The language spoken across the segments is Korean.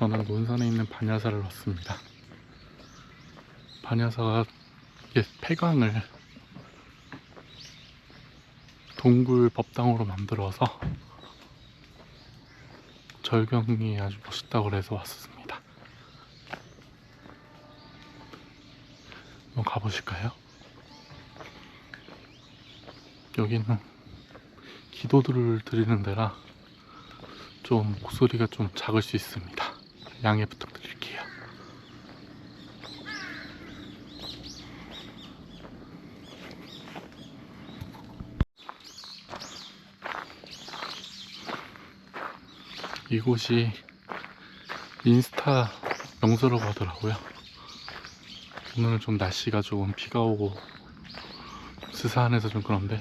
저는 논산에 있는 반야사를 왔습니다. 반야사가 폐광을 동굴 법당으로 만들어서 절경이 아주 멋있다고 그래서 왔습니다. 한번 가보실까요? 여기는 기도들을 드리는 데라 좀 목소리가 좀 작을 수 있습니다. 양해 부탁드릴게요. 이곳이 인스타 명소라고 하더라고요. 오늘은 좀 날씨가 조금 비가 오고 스산해서 좀 그런데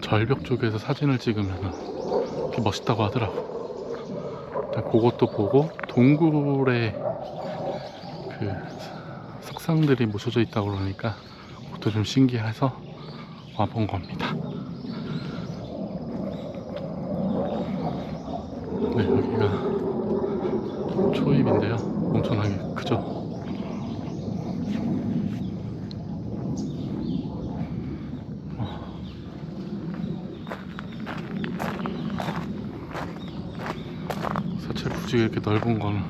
절벽 쪽에서 사진을 찍으면 멋있다고 하더라고. 일단 그것도 보고 동굴에 그 석상들이 묻혀져 있다고 그러니까 그것도 좀 신기해서 와본 겁니다. 네, 여기가 초입인데요. 엄청나게 크죠? 굳이 이렇게 넓은 거는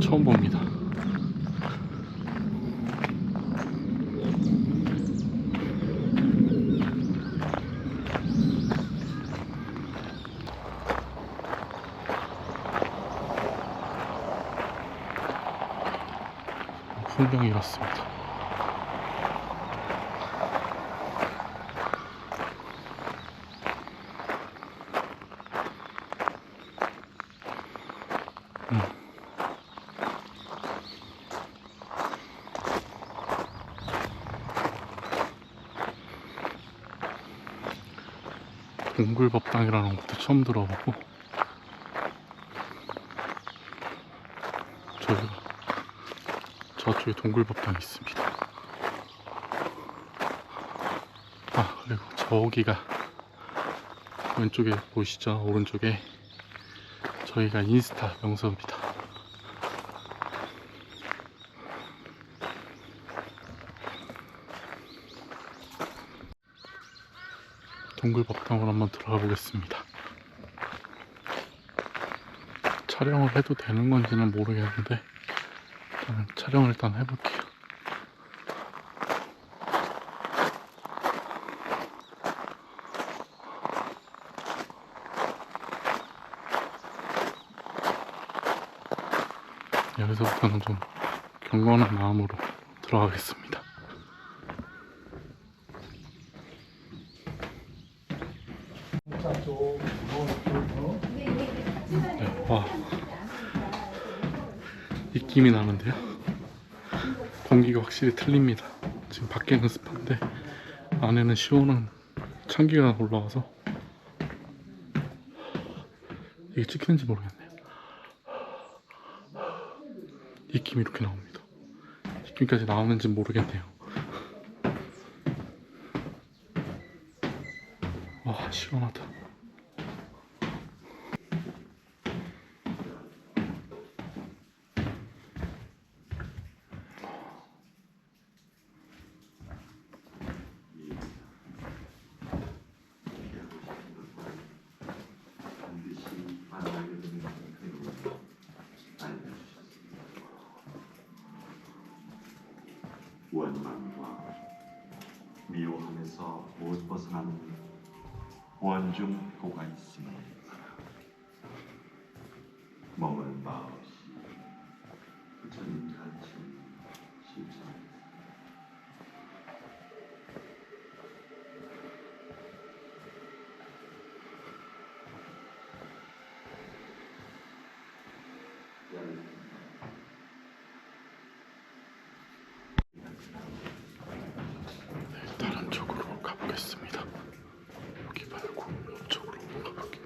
처음 봅니다. 풍경이 이렇습니다. 동굴법당이라는 것도 처음 들어보고 저기가 저쪽에 동굴법당이 있습니다. 아 그리고 저기가 왼쪽에 보이시죠? 오른쪽에 저희가 인스타 명소입니다 동굴법당으로 한번 들어가 보겠습니다. 촬영을 해도 되는 건지는 모르겠는데 일단 촬영을 일단 해볼게요. 여기서부터는 좀 경건한 마음으로 들어가겠습니다. 와 느낌이 나는데요? 공기가 확실히 틀립니다. 지금 밖에는 습한데 안에는 시원한 찬기가 올라와서 이게 찍히는지 모르겠네요. 느낌이 이렇게 나옵니다. 느낌까지 나오는지 모르겠네요 와 시원하다. 원망과 미워함에서 못 벗어나는 원중고가 있으니 머무는 마음이 부처님 가르침 십상 다른 쪽으로 가보겠습니다. 여기 말고 이쪽으로 가볼게요.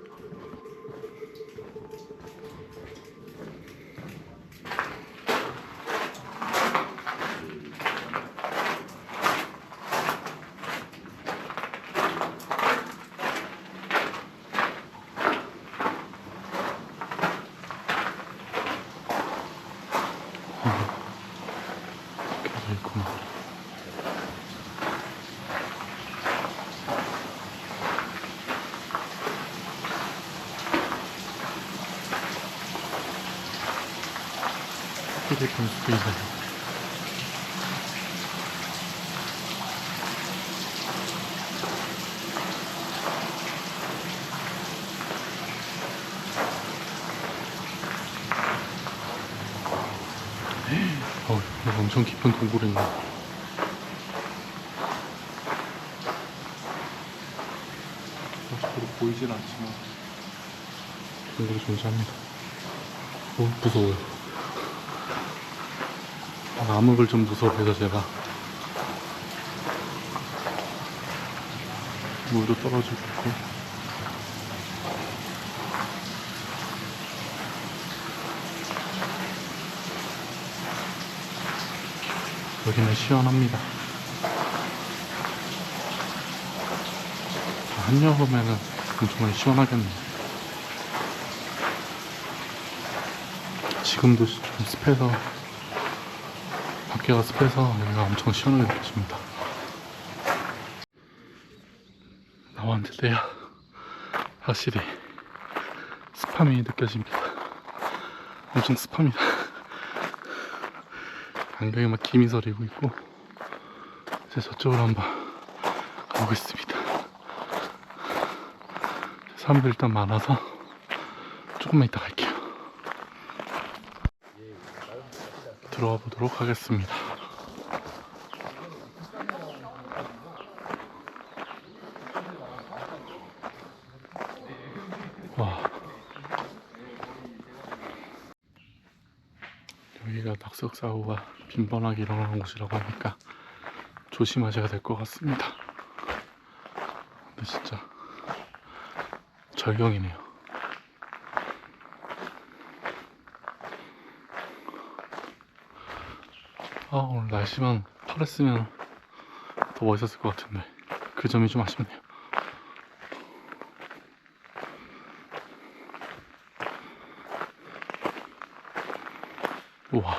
휴대폰 스페이스예요. 어, 엄청 깊은 동굴이 있네. 보이진 않지만 동굴이 존재합니다. 너무 무서워요. 아, 암흑을 좀 무서워해서 제가 물도 떨어지고 여기는 시원합니다. 한여름에는 정말 시원하겠네요. 지금도 좀 습해서 밖에가 습해서 여기가 엄청 시원하게 느껴집니다. 나왔는데요. 확실히 습함이 느껴집니다. 엄청 습합니다. 안경에 막 김이 서리고 있고 이제 저쪽으로 한번 가보겠습니다. 사람들 일단 많아서 조금만 이따 갈게요. 들어가 보도록 하겠습니다. 여기가 낙석사고가 빈번하게 일어나는 곳이라고 하니까 조심하셔야 될 것 같습니다. 근데 진짜 절경이네요. 아 오늘 날씨만 파랬으면 더 멋있었을 것 같은데 그 점이 좀 아쉽네요. 우와.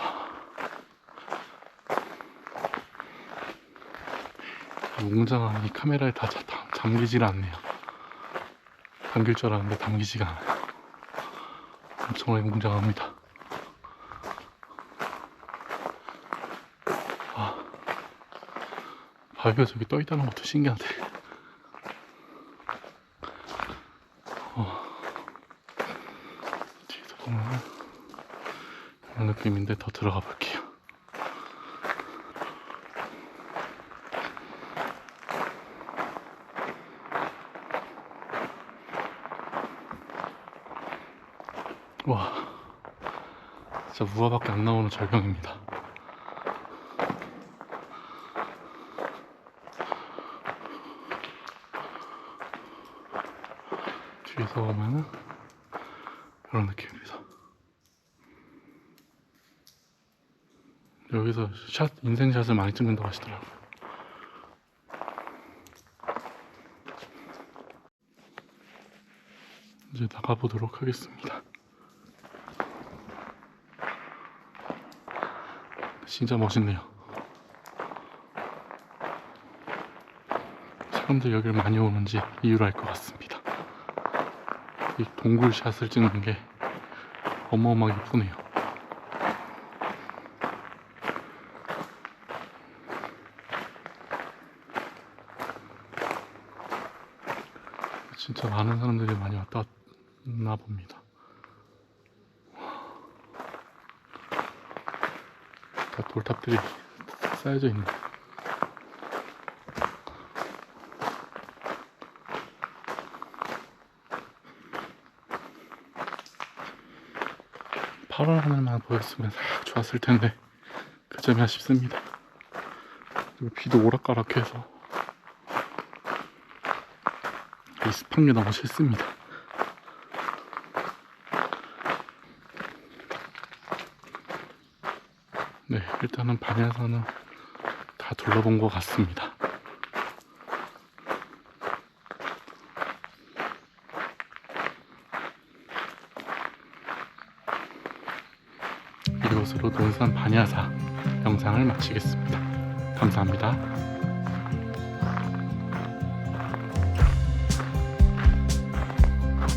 이 웅장한 이 카메라에 다 자- 다- 담기질 않네요. 담길 줄 알았는데 담기지가 않아요. 엄청나게 웅장합니다. 아, 바위가 저기 떠 있다는 것도 신기한데. 어, 뒤에서 보면 그런 느낌인데 더 들어가 볼게요. 와, 진짜 우화밖에 안 나오는 절경입니다. 뒤에서 보면은 그런 느낌입니다. 여기서 샷, 인생샷을 많이 찍는다고 하시더라고요. 이제 나가보도록 하겠습니다. 진짜 멋있네요. 사람들 여기를 많이 오는지 이유를 알 것 같습니다. 이 동굴 샷을 찍는 게 어마어마하게 예쁘네요. 진짜 많은 사람들이 많이 왔다 갔나 봅니다. 다 돌탑들이 쌓여져 있네. 파란 하늘만 보였으면 싹 좋았을 텐데 그 점이 아쉽습니다. 그리고 비도 오락가락해서 이 습한 게 너무 싫습니다. 네, 일단은 반야산은 다 둘러본 것 같습니다. 이것으로 논산 반야사 영상을 마치겠습니다. 감사합니다.